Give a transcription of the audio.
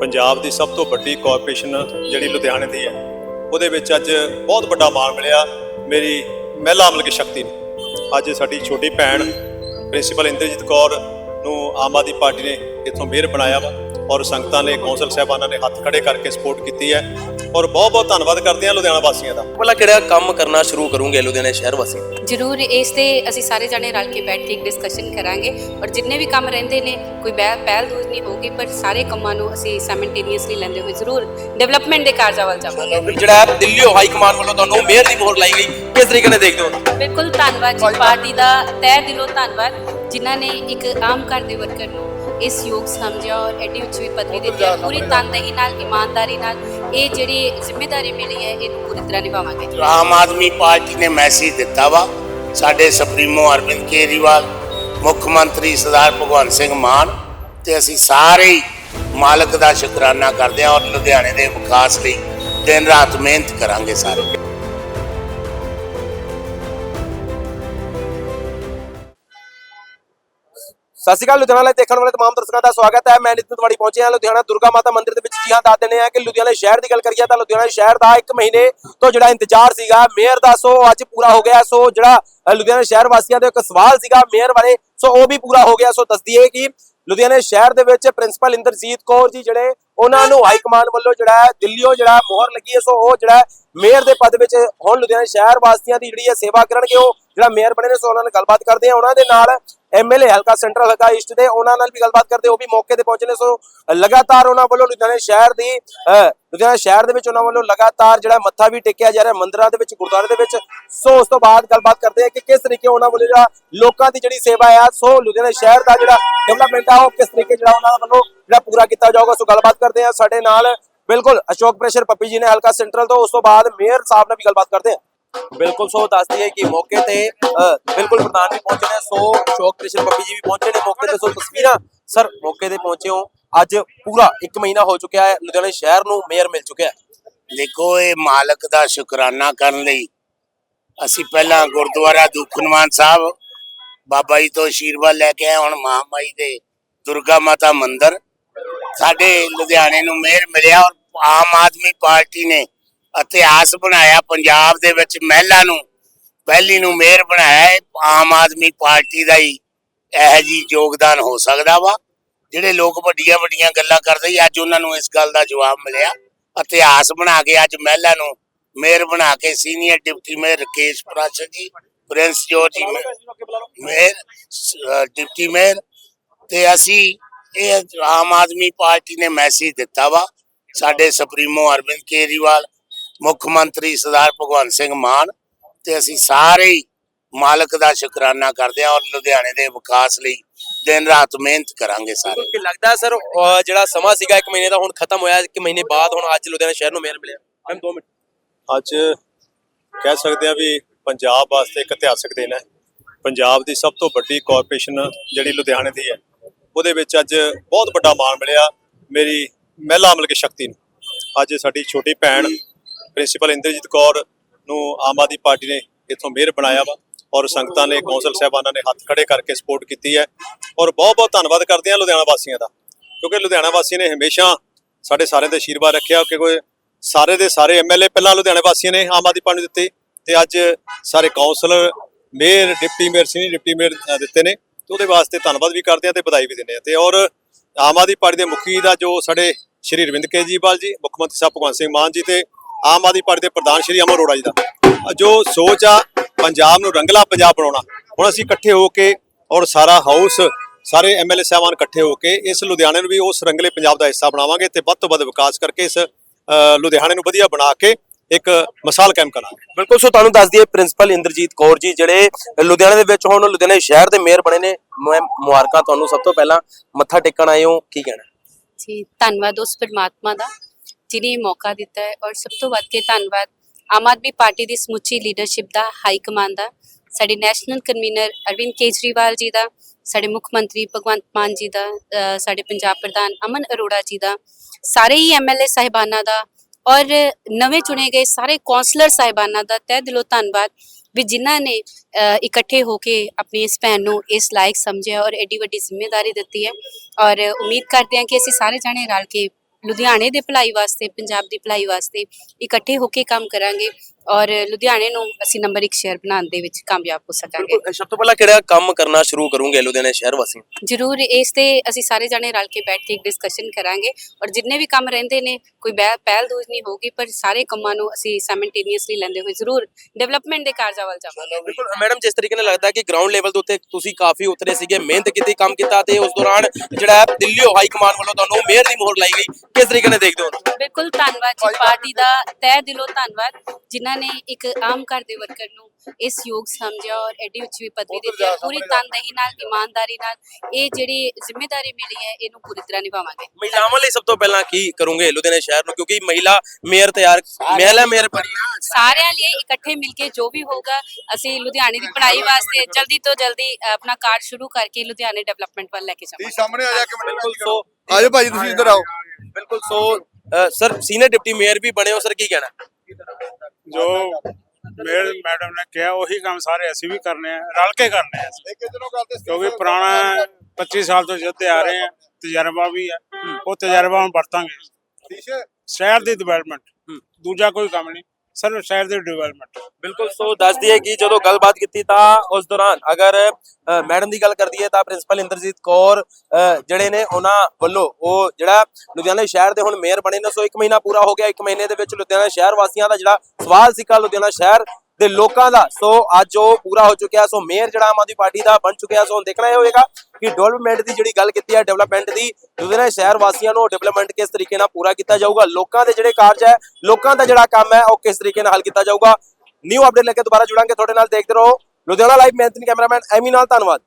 ਪੰਜਾਬ ਦੀ ਸਭ ਤੋਂ ਵੱਡੀ ਕਾਰਪੋਰੇਸ਼ਨ ਜਿਹੜੀ ਲੁਧਿਆਣੇ ਦੀ ਹੈ, ਉਹਦੇ ਵਿੱਚ ਅੱਜ ਬਹੁਤ ਵੱਡਾ ਮਾਣ ਮਿਲਿਆ ਮੇਰੀ ਮਹਿਲਾ ਅਮਲ ਕੀ ਸ਼ਕਤੀ ਨੂੰ। ਅੱਜ ਸਾਡੀ ਛੋਟੀ ਭੈਣ ਪ੍ਰਿੰਸੀਪਲ ਇੰਦਰਜੀਤ ਕੌਰ ਨੂੰ ਆਮ ਆਦਮੀ ਪਾਰਟੀ ਨੇ ਇੱਥੋਂ ਮੇਅਰ ਬਣਾਇਆ ਵਾ। ਔਰ ਸੰਗਤਾਂ ਨੇ ਕੌਂਸਲ ਸਾਹਿਬਾਨਾਂ ਨੇ ਹੱਥ ਖੜੇ ਕਰਕੇ ਸਪੋਰਟ ਕੀਤੀ ਹੈ ਔਰ ਬਹੁਤ ਬਹੁਤ ਧੰਨਵਾਦ ਕਰਦੇ ਹਾਂ ਲੁਧਿਆਣਾ ਵਾਸੀਆਂ ਦਾ। ਪਹਿਲਾਂ ਕਿਹੜਾ ਕੰਮ ਕਰਨਾ ਸ਼ੁਰੂ ਕਰੂੰਗੇ ਲੁਧਿਆਣੇ ਸ਼ਹਿਰ ਵਾਸੀ ਜ਼ਰੂਰ ਇਸ ਤੇ ਅਸੀਂ ਸਾਰੇ ਜਣੇ ਰਲ ਕੇ ਬੈਠ ਕੇ ਇੱਕ ਡਿਸਕਸ਼ਨ ਕਰਾਂਗੇ। ਔਰ ਜਿੰਨੇ ਵੀ ਕੰਮ ਰਹਿੰਦੇ ਨੇ ਕੋਈ ਬਹਿ- ਪਹਿਲ ਦੂਜ ਨਹੀਂ ਹੋਊਗੀ ਪਰ ਸਾਰੇ ਕੰਮਾਂ ਨੂੰ ਅਸੀਂ ਸਾਈਮਲਟੇਨੀਅਸਲੀ ਲੈਂਦੇ ਹੋਏ ਜ਼ਰੂਰ ਡਿਵੈਲਪਮੈਂਟ ਦੇ ਕਾਰਜਾਂ ਵੱਲ ਜਾਵਾਂਗੇ। ਜਿਹੜਾ ਹੈ ਦਿੱਲੀੋਂ ਹਾਈ ਕਮਾਂਡ ਵੱਲੋਂ ਤੁਹਾਨੂੰ ਮੇਅਰ ਦੀ ਮੋਹਰ ਲਾਈ ਗਈ ਕਿਸ ਤਰੀਕੇ ਨਾਲ ਦੇਖਦੇ ਹੋ? ਬਿਲਕੁਲ ਧੰਨਵਾਦ ਜੀ ਪਾਰਟੀ ਦਾ ਤਹਿ ਦਿਲੋਂ ਧੰਨਵਾਦ ਜਿਨ੍ਹਾਂ ਨੇ ਇੱਕ ਆਮ ਘਰ ਦੇ ਵਰਕਰ ਨੂੰ ਇਸ ਯੋਗ ਸਮਝਿਆ ਔਰ ਐਡੀ ਉੱਚੀ ਪਦਵੀ ਦਿੱਤੀ ਹੈ ਪੂਰੀ ਤਨਦੇਹੀ ਨਾਲ ਇਮਾਨਦਾਰੀ ਨਾਲ ਇਹ ਜਿਹੜੀ ਜ਼ਿੰਮੇਵਾਰੀ ਮਿਲੀ ਹੈ ਇਹਨੂੰ ਪੂਰੀ ਤਰ੍ਹਾਂ ਨਿਭਾਵਾਂਗੇ। ਆਮ ਆਦਮੀ ਪਾਰਟੀ ਨੇ ਮੈਸੇਜ ਦਿੱਤਾ ਵਾ ਸਾਡੇ ਸੁਪਰੀਮੋ ਅਰਵਿੰਦ ਕੇਜਰੀਵਾਲ ਮੁੱਖ ਮੰਤਰੀ ਸਰਦਾਰ ਭਗਵੰਤ ਸਿੰਘ ਮਾਨ ਤੇ ਅਸੀਂ ਸਾਰੇ ਹੀ ਮਾਲਕ ਦਾ ਸ਼ੁਕਰਾਨਾ ਕਰਦੇ ਹਾਂ ਔਰ ਲੁਧਿਆਣੇ ਦੇ ਵਿਕਾਸ ਲਈ ਦਿਨ ਰਾਤ ਮਿਹਨਤ ਕਰਾਂਗੇ ਸਾਰੇ। ਸਤਿ ਸ਼੍ਰੀ ਅਕਾਲ, ਲੁਧਿਆਣਾ ਲਈ ਦੇਖਣ ਵਾਲੇ ਤਮਾਮ ਦਰਸ਼ਕਾਂ ਦਾ ਸਵਾਗਤ ਹੈ। ਮੈਂ ਨਿਤਿਨ ਤਿਵਾੜੀ ਪਹੁੰਚੇ ਹਾਂ। ਲੁਧਿਆਣਾ ਦੁਰਗਾ ਮਾਤਾ ਮੰਦਿਰ ਦੇ ਵਿੱਚ ਜੀ ਹਾਂ ਦੱਸ ਦਿੰਦੇ ਹਾਂ ਕਿ ਲੁਧਿਆਣਾ ਸ਼ਹਿਰ ਦੀ ਗੱਲ ਕਰੀਏ ਤਾਂ ਲੁਧਿਆਣਾ ਸ਼ਹਿਰ ਦਾ 1 ਮਹੀਨੇ ਤੋਂ ਜਿਹੜਾ ਇੰਤਜ਼ਾਰ ਸੀਗਾ, ਮੇਅਰ ਦਾ ਸੋ ਅੱਜ ਪੂਰਾ ਹੋ ਗਿਆ। ਸੋ ਜਿਹੜਾ ਲੁਧਿਆਣਾ ਸ਼ਹਿਰ ਵਾਸੀਆਂ ਦਾ ਇੱਕ ਸਵਾਲ ਸੀਗਾ ਮੇਅਰ ਬਾਰੇ, ਸੋ ਉਹ ਵੀ ਪੂਰਾ ਹੋ ਗਿਆ। ਸੋ ਦੱਸ ਦਈਏ ਕਿ ਲੁਧਿਆਣਾ ਸ਼ਹਿਰ ਦੇ ਵਿੱਚ ਪ੍ਰਿੰਸੀਪਲ ਇੰਦਰਜੀਤ ਕੌਰ ਜੀ ਜਿਹੜੇ ਉਹਨਾਂ ਨੂੰ ਹਾਈ ਕਮਾਂਡ ਵੱਲੋਂ ਜਿਹੜਾ ਹੈ ਦਿੱਲੀੋਂ ਜਿਹੜਾ ਮੋਹਰ ਲੱਗੀ ਹੈ। ਸੋ ਉਹ ਜਿਹੜਾ ਮੇਅਰ ਦੇ ਪਦ ਵਿੱਚ ਹੁਣ ਲੁਧਿਆਣਾ ਸ਼ਹਿਰ ਵਾਸੀਆਂ ਦੀ ਜਿਹੜੀ ਹੈ ਸੇਵਾ ਕਰਨਗੇ ਉਹ ਜਿਹੜਾ ਮੇਅਰ ਬਣੇ ਨੇ ਸੋ ਉਹਨਾਂ ਨਾਲ ਗੱਲਬਾਤ ਕਰਦੇ ਆ ਉਹਨਾਂ ਦੇ ਨਾਲ ਐਮਐਲਏ ਹਲਕਾ ਸੈਂਟਰਲ ਹਲਕਾ ਈਸਟ ਦੇ ਉਹਨਾਂ ਨਾਲ ਵੀ ਗੱਲਬਾਤ ਕਰਦੇ ਉਹ ਵੀ ਮੌਕੇ ਤੇ ਪਹੁੰਚੇ ਨੇ। ਸੋ ਲਗਾਤਾਰ ਉਹਨਾਂ ਵੱਲੋਂ ਲੁਧਿਆਣਾ ਸ਼ਹਿਰ ਦੀ ਅਹ, ਲੁਧਿਆਣਾ ਸ਼ਹਿਰ ਦੇ ਵਿੱਚ ਉਹਨਾਂ ਵੱਲੋਂ ਲਗਾਤਾਰ ਜਿਹੜਾ ਮੱਥਾ ਵੀ ਟੇਕਿਆ ਜਾ ਰਿਹਾ ਮੰਦਿਰਾਂ ਦੇ ਵਿੱਚ ਗੁਰਦੁਆਰੇ ਦੇ ਵਿੱਚ। ਸੋ ਉਸ ਤੋਂ ਬਾਅਦ ਗੱਲਬਾਤ ਕਰਦੇ ਆ ਕਿ ਕਿਸ ਤਰੀਕੇ ਉਹਨਾਂ ਵੱਲੋਂ ਜਿਹੜਾ ਲੋਕਾਂ ਦੀ ਜਿਹੜੀ ਸੇਵਾ ਆ ਸੋ ਲੁਧਿਆਣਾ ਸ਼ਹਿਰ ਦਾ ਜਿਹੜਾ ਡਿਵੈਲਪਮੈਂਟ ਆ ਉਹ ਕਿਸ ਤਰੀਕੇ ਜਿਹੜਾ ਉਹਨਾਂ ਵੱਲੋਂ ਜਿਹੜਾ ਪੂਰਾ ਕੀਤਾ ਜਾਊਗਾ ਸੋ ਗੱਲਬਾਤ ਕਰਦੇ ਆ ਸਾਡੇ ਨਾਲ ਬਿਲਕੁਲ ਅਸ਼ੋਕ ਪ੍ਰੈਸ਼ਰ ਪੱਪੀ ਜੀ ਨੇ ਹਲਕਾ ਸੈਂਟਰਲ ਤੋਂ, ਉਸ ਤੋਂ ਬਾਅਦ ਮੇਅਰ ਸਾਹਿਬ ਨਾਲ ਵੀ ਗੱਲਬਾਤ ਕਰਦੇ ਆ ਬਿਲਕੁਲ, ਸੋ ਦੱਸ ਦਈਏ ਕਿ ਮੌਕੇ ਤੇ ਬਿਲਕੁਲ ਪ੍ਰਧਾਨ ਵੀ ਪਹੁੰਚੇ ਨੇ, ਸੋ ਅਸ਼ੋਕ ਕ੍ਰਿਸ਼ਨ ਪੱਪੀ ਜੀ ਵੀ ਪਹੁੰਚੇ ਨੇ ਮੌਕੇ ਤੇ। ਸੋ ਤਸਵੀਰਾਂ ਸਰ, ਮੌਕੇ ਤੇ ਪਹੁੰਚੇ ਹੋ। ਅੱਜ ਪੂਰਾ 1 ਮਹੀਨਾ ਹੋ ਚੁੱਕਿਆ ਹੈ, ਲੁਧਿਆਣਾ ਸ਼ਹਿਰ ਨੂੰ ਮੇਅਰ ਮਿਲ ਚੁੱਕਿਆ ਹੈ। ਦੇਖੋ, ਇਹ ਮਾਲਕ ਦਾ ਸ਼ੁਕਰਾਨਾ ਕਰਨ ਲਈ ਅਸੀਂ ਪਹਿਲਾਂ ਗੁਰਦੁਆਰਾ ਦੁਖਨਵਾਨ ਸਾਹਿਬ, ਬਾਬਾ ਜੀ ਤੋਂ ਆਸ਼ੀਰਵਾਦ ਲੈ ਕੇ ਆਏ ਹੁਣ ਮਹਾਮਾਈ ਦੇ ਦੁਰਗਾ ਮਾਤਾ ਮੰਦਿਰ ਸਾਡੇ ਲੁਧਿਆਣੇ ਨੂੰ ਮੇਅਰ ਮਿਲਿਆ ਔਰ ਆਮ ਆਦਮੀ ਪਾਰਟੀ ਨੇ ਇਤਿਹਾਸ ਬਣਾਇਆ ਪੰਜਾਬ ਦੇ ਵਿੱਚ ਮਹਿਲਾ ਨੂੰ, ਪਹਿਲੀ ਨੂੰ ਮੇਅਰ ਬਣਾਇਆ ਆਮ ਆਦਮੀ ਪਾਰਟੀ ਦਾ ਹੀ ਇਹ ਜੀ ਯੋਗਦਾਨ ਹੋ ਸਕਦਾ ਵਾ, ਜਿਹੜੇ ਲੋਕ ਵੱਡੀਆਂ ਵੱਡੀਆਂ ਗੱਲਾਂ ਕਰਦੇ ਸੀ, ਅੱਜ ਉਹਨਾਂ ਨੂੰ ਇਸ ਗੱਲ ਦਾ ਜਵਾਬ ਮਿਲਿਆ ਇਤਿਹਾਸ ਬਣਾ ਕੇ ਅੱਜ ਮਹਿਲਾ ਨੂੰ ਮੇਅਰ ਬਣਾ ਕੇ senior deputy mayor Rakesh Prashar ji, Prince George ji, mayor deputy mayor, ਤੇ ਅਸੀਂ ਇਹ ਆਮ ਆਦਮੀ ਪਾਰਟੀ ਨੇ ਮੈਸੇਜ ਦਿੱਤਾ ਵਾ। ਸਾਡੇ ਸੁਪਰੀਮੋ ਅਰਵਿੰਦ ਕੇਜਰੀਵਾਲ ਮੁੱਖ ਮੰਤਰੀ ਸਰਦਾਰ ਭਗਵੰਤ ਸਿੰਘ ਮਾਨ ਤੇ ਅਸੀਂ ਸਾਰੇ ਹੀ ਮਾਲਕ ਦਾ ਸ਼ੁਕਰਾਨਾ ਕਰਦੇ ਹਾਂ ਔਰ ਲੁਧਿਆਣੇ ਦੇ ਵਿਕਾਸ ਲਈ ਦਿਨ ਰਾਤ ਮਿਹਨਤ ਕਰਾਂਗੇ ਸਾਰੇ। ਕਿ ਲੱਗਦਾ ਸਰ ਜਿਹੜਾ ਸਮਾਂ ਸੀਗਾ 1 ਮਹੀਨੇ ਦਾ ਹੁਣ ਖਤਮ ਹੋਇਆ 1 ਮਹੀਨੇ ਬਾਅਦ ਹੁਣ ਅੱਜ ਲੁਧਿਆਣਾ ਸ਼ਹਿਰ ਨੂੰ ਮੇਅਰ ਮਿਲਿਆ। Ma'am 2 minute. ਅੱਜ ਕਹਿ ਸਕਦੇ ਆ ਵੀ ਪੰਜਾਬ ਵਾਸਤੇ ਇੱਕ ਇਤਿਹਾਸਕ ਦਿਨ ਹੈ। ਪੰਜਾਬ ਦੀ ਸਭ ਤੋਂ ਵੱਡੀ ਕਾਰਪੋਰੇਸ਼ਨ ਜਿਹੜੀ ਲੁਧਿਆਣੇ ਦੀ ਹੈ। ਉਹਦੇ ਵਿੱਚ ਅੱਜ ਬਹੁਤ ਵੱਡਾ ਮਾਣ ਮਿਲਿਆ ਮੇਰੀ ਮਹਿਲਾ ਅਮਲ ਕੀ ਸ਼ਕਤੀ ਨੂੰ। ਅੱਜ ਸਾਡੀ ਛੋਟੀ ਭੈਣ ਪ੍ਰਿੰਸੀਪਲ ਇੰਦਰਜੀਤ ਕੌਰ ਨੂੰ ਆਮ ਆਦਮੀ ਪਾਰਟੀ ਨੇ ਇੱਥੋਂ ਮੇਅਰ ਬਣਾਇਆ ਵਾ ਔਰ ਸੰਗਤਾਂ ਨੇ, ਕੌਂਸਲ ਸਾਹਿਬਾਨਾਂ ਨੇ ਹੱਥ ਖੜੇ ਕਰਕੇ ਸਪੋਰਟ ਕੀਤੀ ਹੈ ਔਰ ਬਹੁਤ ਬਹੁਤ ਧੰਨਵਾਦ ਕਰਦੇ ਹਾਂ ਲੁਧਿਆਣਾ ਵਾਸੀਆਂ ਦਾ। ਕਿਉਂਕਿ ਲੁਧਿਆਣਾ ਵਾਸੀਆਂ ਨੇ ਹਮੇਸ਼ਾ ਸਾਡੇ ਸਾਰਿਆਂ ਦੇ ਆਸ਼ੀਰਵਾਦ ਰੱਖਿਆ ਕਿ ਕੋਈ ਸਾਰੇ ਦੇ ਸਾਰੇ ਐਮਐਲਏ ਪਹਿਲਾਂ ਲੁਧਿਆਣਾ ਵਾਸੀਆਂ ਨੇ ਆਮ ਆਦਮੀ ਪਾਰਟੀ ਨੂੰ ਦਿੱਤੇ ਤੇ ਅੱਜ ਸਾਰੇ councillor, mayor, deputy mayor, senior deputy mayor ਦਿੱਤੇ ਨੇ। ਤੇ ਉਹਦੇ ਵਾਸਤੇ ਧੰਨਵਾਦ ਵੀ ਕਰਦੇ ਆ ਤੇ ਵਧਾਈ ਵੀ ਦਿੰਦੇ ਆ ਤੇ ਔਰ ਆਮ ਆਦਮੀ ਪਾਰਟੀ ਦੇ ਮੁਖੀ ਦਾ ਜੋ ਸਾਡੇ ਸ਼੍ਰੀ ਅਰਵਿੰਦ ਕੇਜਰੀਵਾਲ ਜੀ, ਮੁੱਖ ਮੰਤਰੀ ਸਾਹਿਬ ਭਗਵੰਤ ਸਿੰਘ ਮਾਨ ਜੀ ਤੇ ਆਮ ਆਦਮੀ ਪਾਰਟੀ ਦੇ ਪ੍ਰਧਾਨ ਸ਼੍ਰੀ ਅਮਰ ਅਰੋੜਾ ਜੀ ਦਾ। ਜੋ ਸੋਚ ਆ ਪੰਜਾਬ ਨੂੰ ਰੰਗਲਾ ਪੰਜਾਬ ਬਣਾਉਣਾ, ਹੁਣ ਅਸੀਂ ਇਕੱਠੇ ਹੋ ਕੇ ਔਰ ਸਾਰਾ ਹਾਊਸ ਸਾਰੇ ਐਮਐਲਏ ਸਾਹਿਬਾਨ ਇਕੱਠੇ ਹੋ ਕੇ ਇਸ ਲੁਧਿਆਣੇ ਨੂੰ ਵੀ ਉਸ ਰੰਗਲੇ ਪੰਜਾਬ ਦਾ ਹਿੱਸਾ ਬਣਾਵਾਂਗੇ ਤੇ ਵੱਧ ਤੋਂ ਵੱਧ ਵਿਕਾਸ ਕਰਕੇ ਇਸ ਲੁਧਿਆਣੇ ਨੂੰ ਵਧੀਆ ਬਣਾ ਕੇ ਇੱਕ ਮਿਸਾਲ ਕਾਇਮ ਕਰਾਂਗੇ। ਬਿਲਕੁਲ ਸੋ ਤੁਹਾਨੂੰ ਦੱਸ ਦਈਏ ਪ੍ਰਿੰਸੀਪਲ ਇੰਦਰਜੀਤ ਕੌਰ ਜੀ ਜਿਹੜੇ ਲੁਧਿਆਣੇ ਦੇ ਵਿੱਚ ਹੁਣ ਲੁਧਿਆਣੇ ਸ਼ਹਿਰ ਦੇ ਮੇਅਰ ਬਣੇ ਨੇ। ਮੈਂ ਮੁਬਾਰਕਾਂ ਤੁਹਾਨੂੰ ਸਭ ਤੋਂ ਪਹਿਲਾਂ। ਮੱਥਾ ਟੇਕਣ ਆਏ ਹੋ ਕੀ ਕਹਿਣਾ? ਜੀ ਧੰਨਵਾਦ ਉਸ ਪਰਮਾਤਮਾ ਦਾ ਜਿਨੇ ਇਹ ਮੌਕਾ ਦਿੱਤਾ ਹੈ। ਔਰ ਸਭ ਤੋਂ ਵੱਧ ਕੇ ਧੰਨਵਾਦ ਆਮ ਆਦਮੀ ਪਾਰਟੀ ਦੀ ਸਮੁੱਚੀ ਲੀਡਰਸ਼ਿਪ ਦਾ ਹਾਈ ਕਮਾਂਡ ਦਾ ਸਾਡੇ ਨੈਸ਼ਨਲ ਕਨਵੀਨਰ ਅਰਵਿੰਦ ਕੇਜਰੀਵਾਲ ਜੀ ਦਾ ਸਾਡੇ ਮੁੱਖ ਮੰਤਰੀ ਭਗਵੰਤ ਮਾਨ ਜੀ ਦਾ ਸਾਡੇ ਪੰਜਾਬ ਪ੍ਰਧਾਨ ਅਮਨ ਅਰੋੜਾ ਜੀ ਦਾ ਸਾਰੇ ਹੀ ਐਮਐਲਏ ਸਾਹਿਬਾਨਾਂ ਦਾ ਔਰ ਨਵੇਂ ਚੁਣੇ ਗਏ ਸਾਰੇ ਕੌਂਸਲਰ ਸਾਹਿਬਾਨਾਂ ਦਾ ਤਹਿ ਦਿਲੋਂ ਧੰਨਵਾਦ ਵੀ ਜਿਨ੍ਹਾਂ ਨੇ ਇਕੱਠੇ ਹੋ ਕੇ ਆਪਣੀ ਇਸ ਭੈਣ ਨੂੰ ਇਸ ਲਾਇਕ ਸਮਝਿਆ ਔਰ ਐਡੀ ਵੱਡੀ ਜ਼ਿੰਮੇਵਾਰੀ ਦਿੱਤੀ ਹੈ। ਔਰ ਉਮੀਦ ਕਰਦੇ ਹਾਂ ਕਿ ਅਸੀਂ ਸਾਰੇ ਜਾਣੇ ਰਲ ਕੇ ਲੁਧਿਆਣੇ ਦੇ ਭਲਾਈ ਵਾਸਤੇ, ਪੰਜਾਬ ਦੀ ਭਲਾਈ ਵਾਸਤੇ ਇਕੱਠੇ ਹੋ ਕੇ ਕੰਮ ਕਰਾਂਗੇ। ਔਰ ਲੁਧਿਆਣੇ ਨੂੰ ਅਸੀਂ ਨੰਬਰ 1 ਸ਼ਹਿਰ ਬਣਾਉਣ ਦੇ ਵਿੱਚ ਕਾਮਯਾਬ ਹੋ ਸਕਾਂਗੇ। ਬਿਲਕੁਲ ਸਭ ਤੋਂ ਪਹਿਲਾਂ ਕਿਹੜਾ ਕੰਮ ਕਰਨਾ ਸ਼ੁਰੂ ਕਰੂੰਗੇ ਲੁਧਿਆਣੇ ਸ਼ਹਿਰ ਵਾਸੀ ਜ਼ਰੂਰ ਇਸ ਤੇ ਅਸੀਂ ਸਾਰੇ ਜਾਣੇ ਰਲ ਕੇ ਬੈਠ ਕੇ ਇੱਕ ਡਿਸਕਸ਼ਨ ਕਰਾਂਗੇ। ਔਰ ਜਿੰਨੇ ਵੀ ਕੰਮ ਰਹਿੰਦੇ ਨੇ ਕੋਈ ਪਹਿਲ ਦੂਜ ਨਹੀਂ ਹੋਗੀ ਪਰ ਸਾਰੇ ਕੰਮਾਂ ਨੂੰ ਅਸੀਂ ਸਾਈਮਲਟੇਨੀਅਸਲੀ ਲੈਂਦੇ ਹੋਏ ਜ਼ਰੂਰ ਡਿਵੈਲਪਮੈਂਟ ਦੇ ਕਾਰਜਾਂ ਵੱਲ ਜਾਵਾਂਗੇ। ਬਿਲਕੁਲ ਮੈਡਮ ਜਿਸ ਤਰੀਕੇ ਨਾਲ ਲੱਗਦਾ ਕਿ ਗਰਾਊਂਡ ਲੈਵਲ ਦੇ ਉੱਤੇ ਤੁਸੀਂ ਕਾਫੀ ਉਤਰੇ ਸੀਗੇ ਮਿਹਨਤ ਕੀਤੀ ਕੰਮ ਕੀਤਾ ਤੇ ਉਸ ਦੌਰਾਨ ਜਿਹੜਾ ਹੈ ਦਿੱਲੀ ਹਾਈ ਕਮਾਨ ਵੱਲੋਂ ਤੁਹਾਨੂੰ ਮੇਅਰ ਦੀ ਮੋਹਰ ਲਾਈ ਗਈ। ਕਿਸ ਤਰੀਕੇ ਨਾਲ ਦੇਖਦੇ ਹੋ ਬਿਲਕੁਲ ਧੰਨਵਾਦ ਜੀ ਪਾਰਟੀ ਦਾ ਤਹਿ ਦਿਲੋਂ ਧੰਨਵਾਦ। ਜਿਨ੍ਹਾਂ ਨੇ ਇੱਕ ਆਮ ਘਰ ਦੇ ਵਰਕਰ ਨੂੰ ਇਸ ਯੋਗ ਸਮਝਿਆ ਔਰ ਐਡੀ ਉੱਚੀ ਪਦਵੀ ਦਿੱਤੀ ਹੈ ਪੂਰੀ ਤਨਦੇਹੀ ਨਾਲ ਇਮਾਨਦਾਰੀ ਨਾਲ ਇਹ ਜਿਹੜੀ ਜ਼ਿੰਮੇਵਾਰੀ ਮਿਲੀ ਹੈ ਇਹਨੂੰ ਪੂਰੀ ਤਰ੍ਹਾਂ ਨਿਭਾਵਾਂਗੇ। ਮਹਿਲਾਵਾਂ ਲਈ ਸਭ ਤੋਂ ਪਹਿਲਾਂ ਕੀ ਕਰੋਗੇ ਲੁਧਿਆਣੇ ਸ਼ਹਿਰ ਨੂੰ? ਕਿਉਂਕਿ ਮਹਿਲਾ ਮੇਅਰ ਤਿਆਰ ਮਹਿਲਾ ਮੇਅਰ ਬਣੀ ਸਾਰਿਆਂ ਲਈ ਇਕੱਠੇ ਮਿਲ ਕੇ ਜੋ ਵੀ ਹੋਊਗਾ ਅਸੀਂ ਲੁਧਿਆਣੇ ਦੀ ਪੜ੍ਹਾਈ ਵਾਸਤੇ ਜਲਦੀ ਤੋਂ ਜਲਦੀ ਆਪਣਾ ਕਾਰਜ ਸ਼ੁਰੂ ਕਰਕੇ ਲੁਧਿਆਣੇ ਡਿਵੈਲਪਮੈਂਟ ਵੱਲ ਲੈ ਕੇ ਜਾਵਾਂਗੇ। ਸਾਹਮਣੇ ਆ ਜਾ ਕੇ ਬਿਲਕੁਲ ਸੋ ਆਜੋ ਭਾਜੀ ਤੁਸੀਂ ਇੱਧਰ ਆਓ। ਬਿਲਕੁਲ so sir senior deputy mayor ਵੀ ਬਣੇ ਹੋ ਸਰ ਕੀ ਕਹਿਣਾ? ਜੋ ਮੇਰ ਮੈਡਮ ਨੇ ਕਿਹਾ ਉਹੀ ਕੰਮ ਸਾਰੇ ਅਸੀਂ ਵੀ ਕਰਨੇ ਆ ਰਲ ਕੇ ਕਰਨੇ ਆ। ਕਿਉਂਕਿ ਪੁਰਾਣਾ 25 ਸਾਲ ਤੋਂ ਜਿੱਤੇ ਆ ਰਹੇ ਆ ਤਜਰਬਾ ਵੀ ਹੈ। ਉਹ ਤਜਰਬਾ ਹੁਣ ਵਰਤਾਂਗੇ। ਸ਼ਹਿਰ ਦੀ ਡਿਵੈਲਪਮੈਂਟ ਦੂਜਾ ਕੋਈ ਕੰਮ ਨਹੀਂ। ਸਿਰਫ ਸ਼ਹਿਰ ਦੀ ਡਿਵੈਲਪਮੈਂਟ ਬਿਲਕੁਲ, ਸੋ ਦੱਸ ਦਈਏ ਕਿ ਜਦੋਂ ਗੱਲਬਾਤ ਕੀਤੀ ਤਾਂ ਉਸ ਦੌਰਾਨ ਅਗਰ ਮੈਡਮ ਦੀ ਗੱਲ ਕਰਦੀ ਹੈ ਤਾਂ ਪ੍ਰਿੰਸੀਪਲ ਇੰਦਰਜੀਤ ਕੌਰ ਜਿਹੜੇ ਨੇ ਉਹਨਾਂ ਵੱਲੋਂ ਉਹ ਜਿਹੜਾ ਲੁਧਿਆਣਾ ਸ਼ਹਿਰ ਦੇ ਹੁਣ ਮੇਅਰ ਬਣੇ ਨੇ, ਸੋ 1 ਮਹੀਨਾ ਪੂਰਾ ਹੋ ਗਿਆ। 1 ਮਹੀਨੇ ਦੇ ਵਿੱਚ ਲੁਧਿਆਣਾ ਸ਼ਹਿਰ ਵਾਸੀਆਂ ਦਾ ਜਿਹੜਾ ਸਵਾਲ ਸੀਗਾ, ਲੁਧਿਆਣਾ ਸ਼ਹਿਰ ਦੇ ਲੋਕਾਂ ਦਾ। ਸੋ ਅੱਜ ਉਹ ਪੂਰਾ ਹੋ ਚੁੱਕਿਆ। ਸੋ ਮੇਅਰ ਜਿਹੜਾ ਆਮ ਆਦਮੀ ਪਾਰਟੀ ਦਾ ਬਣ ਚੁੱਕਿਆ। ਸੋ ਹੁਣ ਦੇਖਣਾ ਇਹ ਹੋਏਗਾ ਕਿ ਡਿਵੈਲਪਮੈਂਟ ਦੀ ਜਿਹੜੀ ਗੱਲ ਕੀਤੀ ਹੈ ਡਿਵੈਲਪਮੈਂਟ ਦੀ, ਲੁਧਿਆਣਾ ਸ਼ਹਿਰ ਵਾਸੀਆਂ ਨੂੰ ਡਿਵੈਲਪਮੈਂਟ ਕਿਸ ਤਰੀਕੇ ਨਾਲ ਪੂਰਾ ਕੀਤਾ ਜਾਊਗਾ? ਲੋਕਾਂ ਦੇ ਜਿਹੜੇ ਕਾਰਜ ਹੈ, ਲੋਕਾਂ ਦਾ ਜਿਹੜਾ ਕੰਮ ਹੈ, ਉਹ ਕਿਸ ਤਰੀਕੇ ਨਾਲ ਹੱਲ ਕੀਤਾ ਜਾਊਗਾ? ਨਿਊ ਅਪਡੇਟ ਲੈ ਕੇ ਦੁਬਾਰਾ ਜੁੜਾਂਗੇ। ਤੁਹਾਡੇ ਨਾਲ ਦੇਖਦੇ ਰਹੋ। ਲੁਧਿਆਣਾ ਲਾਈਵ ਮੈਂ ਕੈਮਰਾਮੈਨ ਐਮੀ ਨਾਲ। ਧੰਨਵਾਦ।